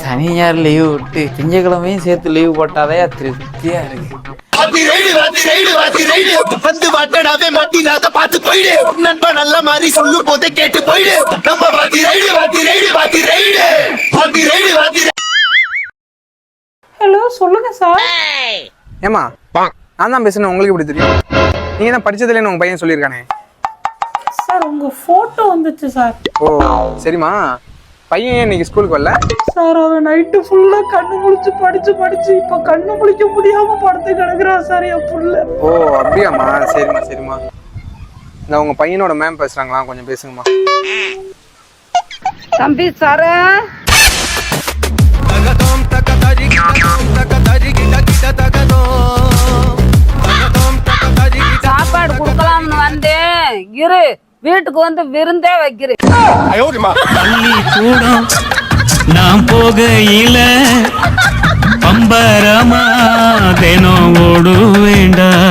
சனி ஞாயிறு லீவு விட்டு திங்கக்கிழமையும் சேர்த்து லீவு போட்டாதே திருப்தியா இருக்கு. வாத்தி ரைடு வாத்தி ரைடு வாத்தி ரைடு வந்து வாட்டடாவே மாட்டினாத பார்த்து போயிடு. நண்பா நல்ல மாதிரி சொல்லும் போதே கேட்டு போயிடு. நம்ம வாத்தி ரைடு வாத்தி ரைடு வாத்தி ரைடு வாத்தி ரைடு வாத்தி ஹலோ சொல்லுங்க சார். ஏமா நான் தான் பேசுனேன் உங்களுக்கு எப்படி தெரியும்? நீங்க தான் படிச்சதுலன்னு உங்க பையன் சொல்லியிருக்கானே. சார் உங்க போட்டோ வந்துச்சு சார். ஓ சரிம்மா. பையன் இன்னைக்கு ஸ்கூலுக்கு வரல? சார் அவன் நைட்டு ஃபுல்லா கண்ணு முழிச்சு படிச்சு படிச்சு இப்ப கண்ணு முழிக்க முடியாம படுத்து கிடக்குறான் சார் என் புள்ள. ஓ அப்படியாம்மா. சரிம்மா சரிம்மா. இந்த உங்க பையனோட மேம் பேசுறாங்களா? கொஞ்சம் பேசுங்கம்மா. தம்பி சார. சாப்பாடு கொடுக்கலாம்னு வந்தேன். இரு வீட்டுக்கு வந்து விருந்தே வைக்கிறேன். பள்ளிக்கூடம் நாம் போகையில பம்பரமா தினம் ஓடு வேண்டாம்